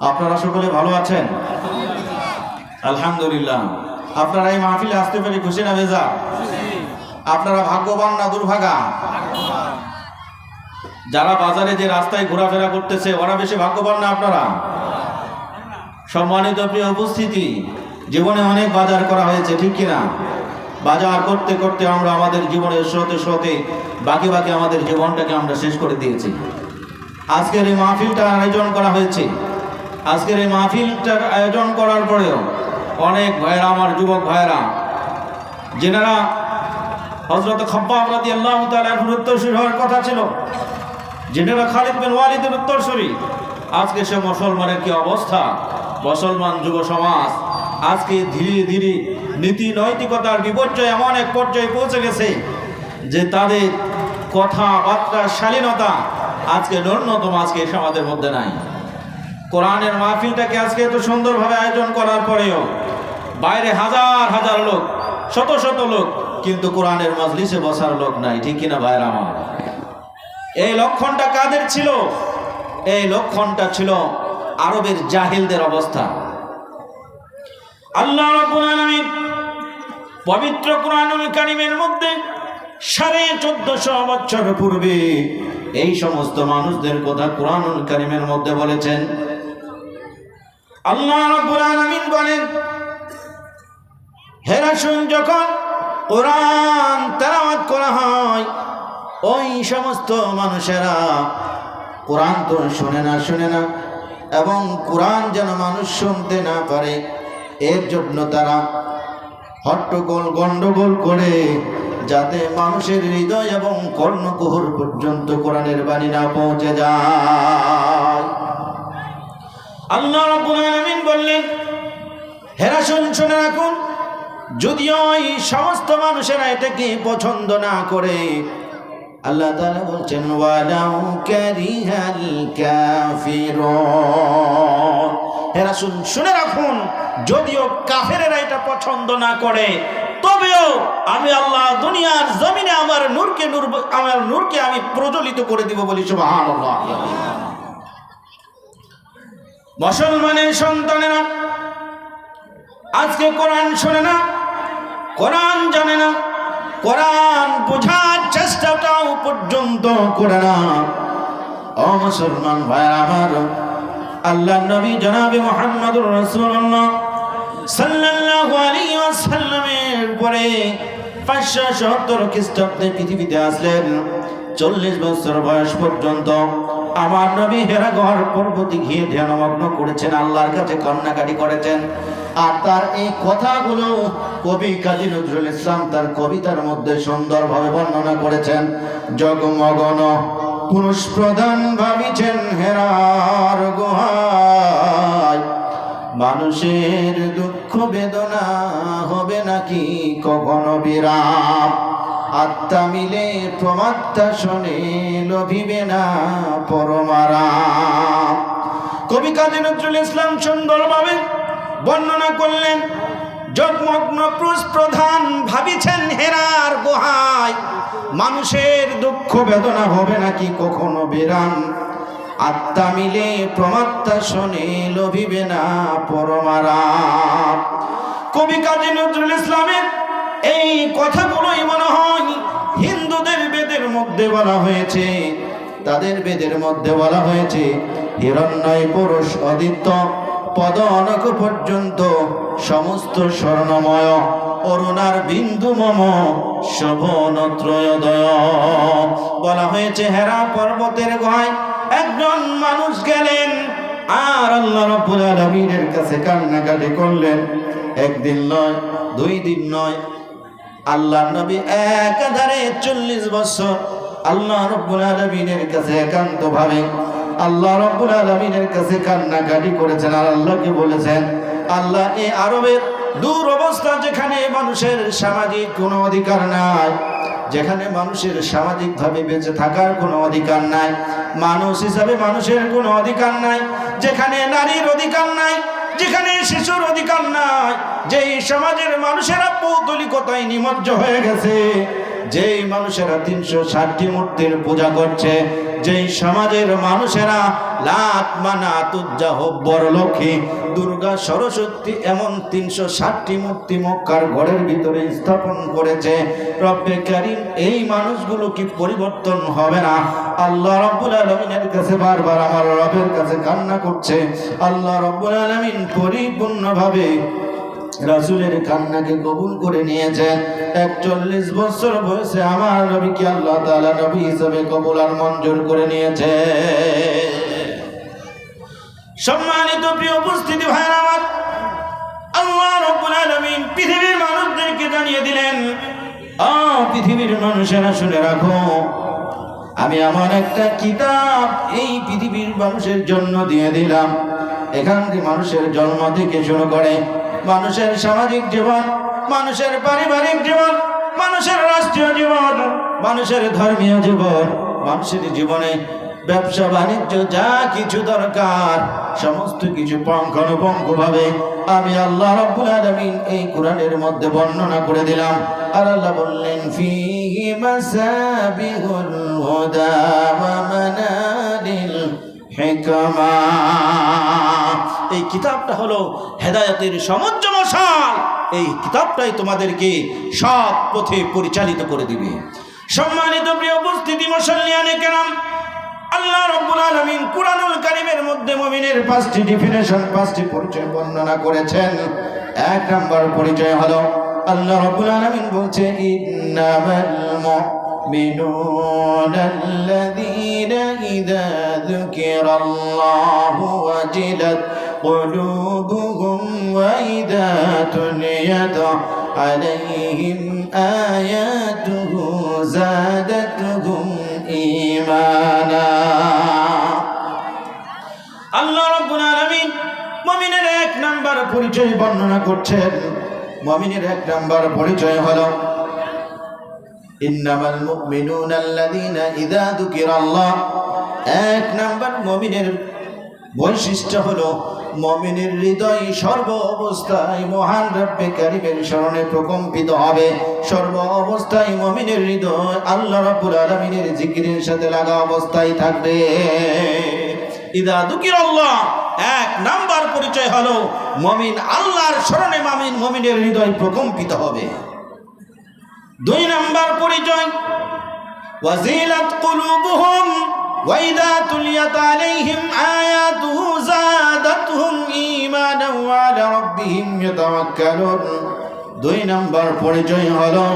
আপনারা সকলে ভালো আছেন? আলহামদুলিল্লাহ। আপনারা এই মাহফিলে আসতে পেরে খুশি না ভেজা? আপনারা ভাগ্যবান না দুর্ভাগা? যারা বাজারে যে রাস্তায় ঘোরাফেরা করতেছে, ওরা বেশি ভাগ্যবান না আপনারা? সম্মানিত প্রিয় উপস্থিতি, জীবনে অনেক বাজার করা হয়েছে, ঠিক কিনা? বাজার করতে করতে আমরা আমাদের জীবনের স্রোতে স্রোতে, বাকি বাকি আমাদের জীবনটাকে আমরা শেষ করে দিয়েছি। আজকের এই মাহফিলটার আয়োজন করা হয়েছে। আজকের এই মাহফিলটার আয়োজন করার পরেও অনেক ভাইরা আমার যুবক ভাইরা যেনারা হজরত খব্বাব রাদি আল্লাহ তালার উত্তরসূরি হওয়ার কথা ছিল, যেনারা খালিদ বিন ওয়ালিদের উত্তরসূরি, আজকে সে মুসলমানের কি অবস্থা? মুসলমান যুব সমাজ আজকে ধীরে ধীরে নীতি নৈতিকতার বিপর্যয় এমন এক পর্যায়ে পৌঁছে গেছে যে তাদের কথাবার্তার শালীনতা আজকে ন্যূনতম আজকে সমাজের মধ্যে নাই। কোরআনের মাহফিলটাকে আজকে এত সুন্দরভাবে আয়োজন করার পরেও বাইরে হাজার হাজার লোক, শত শত লোক, কিন্তু কোরআনের মজলিসে বসার লোক নাই, ঠিক কিনা ভাইয়ের আমার? এই লক্ষণটা কাদের ছিল? এই লক্ষণটা ছিল আরবের জাহিলদের অবস্থা। আল্লাহ পবিত্র কোরআনুল কারিমের মধ্যে সাড়ে চোদ্দশো বছর পূর্বে এই সমস্ত মানুষদের কথা কোরআনুল কারিমের মধ্যে বলেছেন আল্লাহ রাব্বুল আলামিন বলেন হেরাসুন যখন কোরআন তেলাওয়াত করা হয়, ওই সমস্ত মানুষেরা কোরআন তো শোনে না শোনে না, এবং কোরআন যেন মানুষ শুনতে না পারে, এর জন্য তারা হট্টগোল, গন্ডগোল করে যাতে মানুষের হৃদয় এবং কর্ণকুহর পর্যন্ত কোরআনের বাণী না পৌঁছে যায়। আল্লাহ রাব্বুল আলামিন বললেন, হেরা শুন শুনে রাখুন, যদিও এই সমস্ত মানুষেরা এটাকে পছন্দ না করে, আল্লাহ তাআলা বলছেন, ওয়ালাউ কারিহাল কাফিরুন। হেরা শুন শুনে রাখুন, যদিও কাফেরেরা এটা পছন্দ না করে, তবেও আমি আল্লাহ দুনিয়ার জমিনে আমার নূরকে নূর আমার নূরকে আমি প্রজ্বলিত করে দিব বলি, সুবহানাল্লাহ। মুসলমানের সন্তানেরা, আজকে কোরআন শোনে না, কোরআন জানে না, কোরআন বোঝার চেষ্টাটাও পর্যন্ত করে না। ও মুসলমান ভাই আমার আল্লাহ নবী জনাবে মোহাম্মদুর রাসূলুল্লাহ সাল্লাল্লাহু আলাইহি ওয়াসাল্লামের পরে পাঁচশো সত্তর খ্রিস্টাব্দে পৃথিবীতে আসলেন, চল্লিশ বছর বয়স পর্যন্ত আমার নবী হেরাগড় পর্বতে গিয়ে ধ্যানমগ্ন করেছেন, আল্লাহর কাছে কান্নাকাটি করেছেন। আর তার এই কথাগুলো কবি কাজী নজরুল ইসলাম তার কবিতার মধ্যে সুন্দরভাবে বর্ণনা করেছেন। জগমগন পুরুষ প্রধান ভাবিছেন হেরার গুহায়, মানুষের দুঃখ বেদনা হবে নাকি কখনো বিরাম আত্মা মিলে প্রমাত্মা শোনে, লভিবে না পরমারা। কবি কাজী নজরুল ইসলাম সুন্দরভাবে বর্ণনা করলেন, জগমগ্ন পুরুষ প্রধান ভাবিছেন হেরার গুহায়। মানুষের দুঃখ বেদনা হবে নাকি কখনো বিরাম আত্মা মিলে প্রমাত্মা শোনে, লভিবে না পরমারা। কবি কাজী নজরুল ইসলামের এই কথাগুলোই মনে হয় হিন্দুদের বেদের মধ্যে বলা হয়েছে, তাদের বেদের মধ্যে বলা হয়েছে হিরণ্ময় পুরুষ অদিত্য পদ অনক পর্যন্ত সমস্ত স্বর্ণময় অরুণার বিন্দু মম শোভনত্রয়োদয়। বলা হয়েছে, হেরা পর্বতের গয় একজন মানুষ গেলেন, আর আল্লাহ রব্বুল কাছে কান্নাকাটি করলেন। একদিন নয়, দুই দিন নয় আল্লাহ নবী একাধারে চল্লিশ বছর আল্লাহ রব্বুল আলমিনের কাছে একান্ত ভাবে আল্লাহ রব্বুল আলমিনের কাছে কান্নাকাটি করেছেন আর আল্লাহকে বলেছেন, আল্লাহ এ আরবের দূর অবস্থা যেখানে মানুষের সামাজিক কোনো অধিকার নাই, যেখানে মানুষের সামাজিকভাবে বেঁচে থাকার কোনো অধিকার নাই, মানুষ হিসাবে মানুষের কোনো অধিকার নাই, যেখানে নারীর অধিকার নাই যেখানে শিশুর অধিকার নাই যেই সমাজের মানুষেরা পৌতলিকতায় নিমজ্জ হয়ে গেছে যেই মানুষেরা তিনশো ষাটটি মূর্তির পূজা করছে, যেই সমাজের মানুষেরা, লাত মানা হব্বর লক্ষ্মী, দুর্গা সরস্বতী এমন তিনশো ষাটটি মূর্তি মক্কার ঘরের ভিতরে স্থাপন করেছে। এই মানুষগুলো কি পরিবর্তন হবে না? আল্লাহ রব্বুল আলমিনের কাছে বারবার আমার রবের কাছে কান্না করছে। আল্লাহ রব্বুল আলমিন পরিপূর্ণভাবে রাসুলের কান্নাকে কবুল করে নিয়েছেন। একচল্লিশ বছর বয়সে আমার নবীকে আল্লাহ তাআলা নবী হিসেবে কবুল আর মঞ্জুর করে নিয়েছে। সম্মানিত প্রিয় উপস্থিতি ভাইরা আমার, আল্লাহ রব্বুল আলামিন পৃথিবীর মানুষদেরকে জানিয়ে দিলেন ও পৃথিবীর মানুষেরা শুনে রাখো, আমি আমার একটা কিতাব এই পৃথিবীর মানুষের জন্য দিয়ে দিলাম। এখান থেকে মানুষের জন্ম থেকে শুরু করে মানুষের সামাজিক জীবন মানুষের পারিবারিক জীবন, মানুষের রাষ্ট্রীয় জীবন, মানুষের ধর্মীয় জীবন, মানুষের জীবনে ব্যবসা, বাণিজ্য, যা কিছু দরকার, সমস্ত কিছু পঙ্খানুপঙ্খ ভাবে আমি আল্লাহ এই কোরআনের মধ্যে বর্ণনা করে দিলাম। আর আল্লাহ বললেন, ফিহি মাসাবিহুল হুদা ওয়া মানালিল হিকমা এই কিতাবটা হলো হেদায়েতের সমুদ্র এই কিতাবটাই তোমাদেরকে সৎ পথে পরিচালিত করে দিবে। সম্মানিত প্রিয় উপস্থিতি মুসল্লিয়ানে কেরাম, আল্লাহ রব্বুল আলামিন কুরআনুল কারীমের মধ্যে মুমিনের পাঁচটি ডেফিনেশন পাঁচটি পরিচয় বর্ণনা করেছেন। এক নম্বর পরিচয় হলো, আল্লাহ রব্বুল আলামিন বলছে, ইন্নামাল মুমিনুন আল্লাযীনা ইযা যুকিরাল্লাহু ওয়াজিলাত قلوبهم وإذا تليت عليهم آياته زادتهم إيمانا আল্লাহ রাব্বুল আলামিন মুমিনের এক নাম্বার পরিচয় বর্ণনা করছেন মুমিনের এক নাম্বার পরিচয় হলো ইন্নামাল মুমিনুনা আল্লাযীনা ইযা যুকিরাল্লাহ। এক নাম্বার মুমিনের বৈশিষ্ট্য হলো মমিনের হৃদয় সর্ব অবস্থায় মহান রব্বে কারিমের স্মরণে প্রকম্পিত হবে। সর্ব অবস্থায় মমিনের হৃদয় আল্লাহ রাব্বুল আলামিনের জিকিরের সাথে লাগা অবস্থায় থাকবে। ইদা দুকির আল্লাহ এক নাম্বার পরিচয় হলো মমিন আল্লাহর স্মরণে মামিন মমিনের হৃদয় প্রকম্পিত হবে। দুই নাম্বার পরিচয়। ওয়াজিলাত কুলুবুহুম ওয়াইদা তুলিয়াত আলাইহিম আয়াতুহু জাদাতহুম ঈমানাও আলা রাব্বিহিম ইয়াতাওয়াক্কালুন। দুই নাম্বার পরিচয় হলো,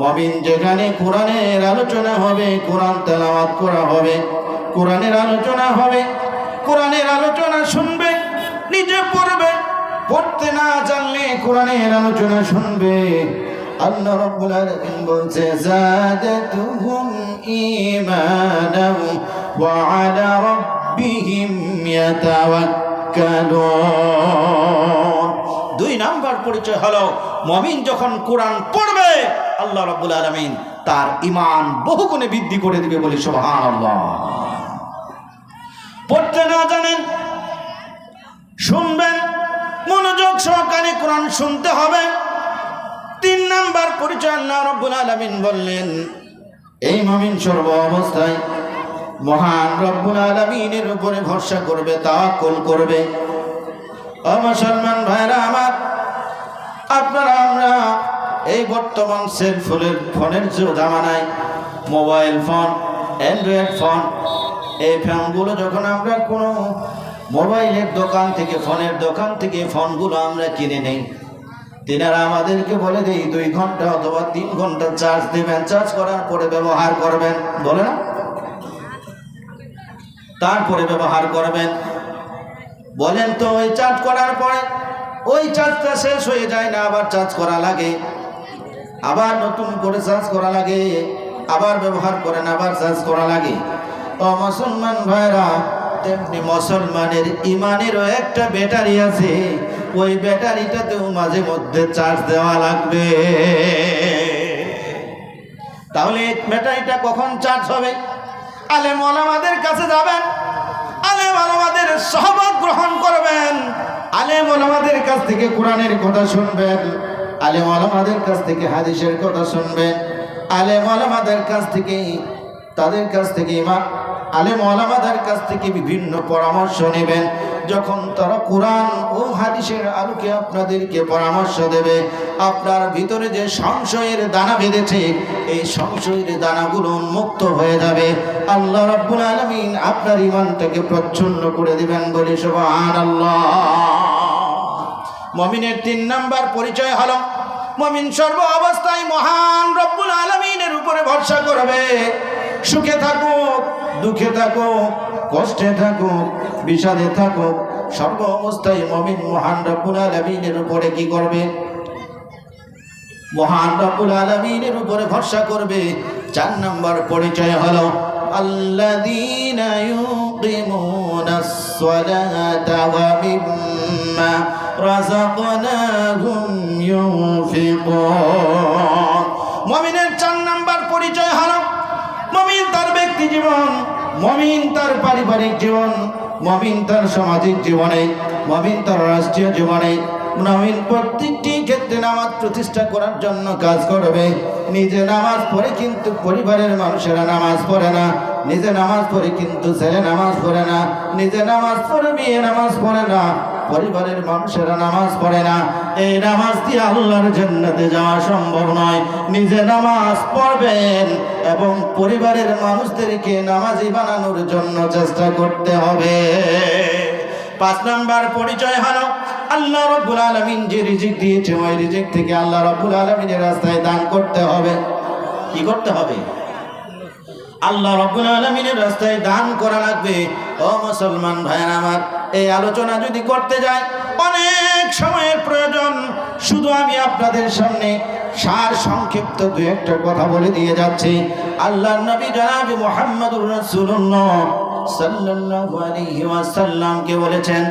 মমিন যেখানে কোরআনের আলোচনা হবে, কোরআন তেলাওয়াত করা হবে, কোরআনের আলোচনা হবে, কোরআনের আলোচনা শুনবে, নিজে পড়বে, পড়তে না জানলে কোরআনের আলোচনা শুনবে। আল্লাহ রাব্বুল আলামিন বলছে, জাদাতুহুম ঈমানাও ওয়া আলা রাব্বিহিম ইয়াতাওয়াক্কালুন। দুই নাম্বার পরিচয় হলো, মুমিন যখন কোরআন পড়বে, আল্লাহ রাব্বুল আলামিন তার ঈমান বহুগুণে বৃদ্ধি করে দিবে বলে সুবহানাল্লাহ। পড়তে না জানেন, শুনবেন, মনোযোগ সহকারে কোরআন শুনতে হবে। নাম্বার পরিচয় আল্লাহ রব্বুল আলামিন বললেন, এই মমিন সর্ব অবস্থায় মহান রব্বুল আলামিনের উপরে ভরসা করবে, তাওয়াক্কুল করবে। ও মুসলমান ভাইরা আমার, আপনারা আমরা এই বর্তমান সেল ফোনের ফোনের যে জামানায় মোবাইল ফোন, অ্যান্ড্রয়েড ফোন, এই ফোনগুলো যখন আমরা কোনো মোবাইলের দোকান থেকে, ফোনের দোকান থেকে ফোনগুলো আমরা কিনে নেই। তিনারা আমাদেরকে বলে দেই, দুই ঘণ্টা অথবা তিন ঘণ্টা চার্জ দেবেন। চার্জ করার পরে ব্যবহার করবেন। বলে না? তারপরে ব্যবহার করবেন। বলেন তো, ওই চার্জ করার পরে ওই চার্জটা শেষ হয়ে যায় না, আবার চার্জ করা লাগে। আবার নতুন করে চার্জ করা লাগে, আবার ব্যবহার করেন, আবার চার্জ করা লাগে। ও মুসলমান ভাইরা, তেমনি মুসলমানের ইমানেরও একটা ব্যাটারি আছে। ওই ব্যাটারিটাতেও মাঝে মধ্যে চার্জ দেওয়া লাগবে। তাহলে এই ব্যাটারিটা কখন চার্জ হবে? আলেম ওলামাদের কাছে যাবেন। আলেম ওলামাদের সহবত গ্রহণ করবেন। আলেম ওলামাদের কাছ থেকে কোরআনের কথা শুনবেন। আলেম ওলামাদের কাছ থেকে হাদিসের কথা শুনবেন। আলেম আলামাদের কাছ থেকে, তাদের কাছ থেকে মা আলেম আলামাদের কাছ থেকে বিভিন্ন পরামর্শ নেবেন। যখন তারা কোরআন ও হাদিসের আলোকে আপনাদেরকে পরামর্শ দেবে, আপনার ভিতরে যে সংশয়ের দানা বেঁধেছে, এই সংশয়ের দানাগুলো উন্মুক্ত হয়ে যাবে। আল্লাহ রাব্বুল আলামিন আপনার ইমানটাকে প্রচ্ছন্ন করে দিবেন বলে সুবহানাল্লাহ। মমিনের তিন নাম্বার পরিচয় হলো, মমিন সর্ব অবস্থায় মহান রব্বুল আলমিনের উপরে ভরসা করবে। সুখে থাকুক দুঃখে থাকুক কষ্টে থাকুক বিষাদে থাকুক সর্ব অবস্থায় মমিন মহান রব্বুল আলমিনের উপরে কি করবে মহান রব্বুল আলমিনের উপরে ভরসা করবে চার নম্বর পরিচয় হলো الذين يقيمون الصلاة ومما رزقناهم ينفقون মমিনের চার নাম্বার পরিচয় হলো মমিন তার ব্যক্তি জীবন মমিন তার পারিবারিক জীবন, মমিন তার সামাজিক জীবনে, মমিন তার রাষ্ট্রীয় জীবনে। নবীন প্রত্যেকটি ক্ষেত্রে নামাজ প্রতিষ্ঠা করার জন্য কাজ করবে। নিজে নামাজ পড়ে কিন্তু পরিবারের মানুষেরা নামাজ পড়ে না। নিজে নামাজ পড়ে কিন্তু ছেলে নামাজ পড়ে না। নিজে নামাজ পড়ে বিয়ে নামাজ পড়ে না। পরিবারের মানুষেরা নামাজ পড়ে না। এই নামাজ দিয়ে আল্লাহর জান্নাতে যাওয়া সম্ভব নয়। নিজে নামাজ পড়বেন এবং পরিবারের মানুষদেরকে নামাজি বানানোর জন্য চেষ্টা করতে হবে। পাঁচ নাম্বার পরিচয় হলো, আল্লাহ রব্বুল আলমিন যে রিজিক দিয়েছে ওই রিজিক থেকে আল্লাহ রব্বুল আলমিনের রাস্তায় দান করতে হবে। কি করতে হবে? আল্লাহ রব্বুল আলমিনের রাস্তায় দান করা লাগবে। ও মুসলমান ভাইয়ের আমার, এই আলোচনা যদি করতে যাই, অনেক সময়ের প্রয়োজন। শুধু আমি আপনাদের সামনে সার সংক্ষিপ্ত দু একটা কথা বলে দিয়ে যাচ্ছি। আল্লাহ নবী জনাবি মোহাম্মদুর রাসূলুল্লাহ সাল্লাল্লাহু বলেছেন,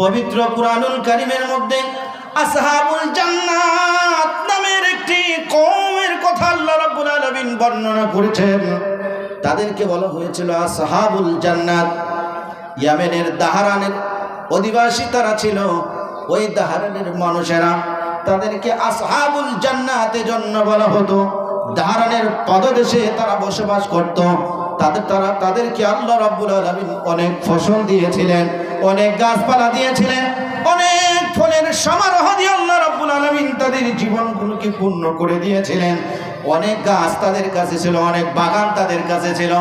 পবিত্র কুরআনুল কারীমের মধ্যে আসহাবুল জান্নাত নামের একটি কওমের কথা আল্লাহ রাব্বুল আলামিন বর্ণনা করেছেন। তাদেরকে বলা হয়েছিল আসহাবুল জান্নাত। ইয়ামেনের দাহারানের অধিবাসী তারা ছিল, ওই দাহারানের মানুষেরা তাদেরকে আসহাবুল জান্নাতে জন্য বলা হতো। দাহারানের পদদেশে তারা বসবাস করত। তাদের তারা, তাদেরকে আল্লাহ রাব্বুল আলামিন অনেক ফসল দিয়েছিলেন, অনেক গাছপালা দিয়েছিলেন, অনেক ফলের সমারোহ দিয়ে আল্লাহ রাব্বুল আলামিন তাদের জীবনগুলোকে পূর্ণ করে দিয়েছিলেন। অনেক গাছ তাদের কাছে ছিল, অনেক বাগান তাদের কাছে ছিল।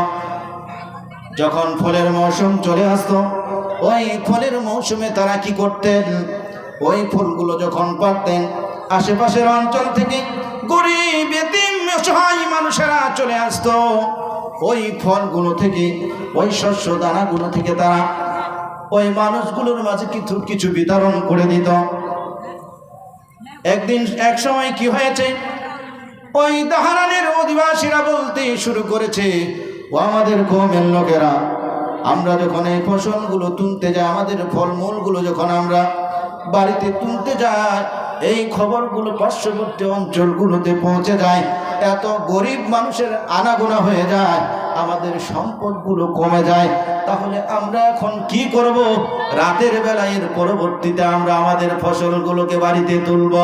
যখন ফলের মৌসুম চলে আসতো, ওই ফলের মৌসুমে তারা কি করতেন? ওই ফুলগুলো যখন পারতেন আশেপাশের অঞ্চল থেকে গরিব, এতিম মানুষেরা চলে আসতো। ওই ফলগুলো থেকে, ওই শস্য দানাগুলো থেকে তারা ওই মানুষগুলোর মাঝে কিছু কিছু বিতরণ করে দিত। একদিন এক সময় কি হয়েছে? ওই দাহারানের অধিবাসীরা বলতে শুরু করেছে, ও আমাদের কমের লোকেরা, আমরা যখন এই ফসলগুলো তুলতে যাই, আমাদের ফলমূলগুলো যখন আমরা বাড়িতে তুলতে যাই, এই খবরগুলো পার্শ্ববর্তী অঞ্চলগুলোতে পৌঁছে যায়, এত গরিব মানুষের আনাগোনা হয়ে যায়, আমাদের সম্পদগুলো কমে যায়, তাহলে আমরা এখন কি করব? রাতের বেলায় এর পরবর্তীতে আমরা আমাদের ফসলগুলোকে বাড়িতে তুলব।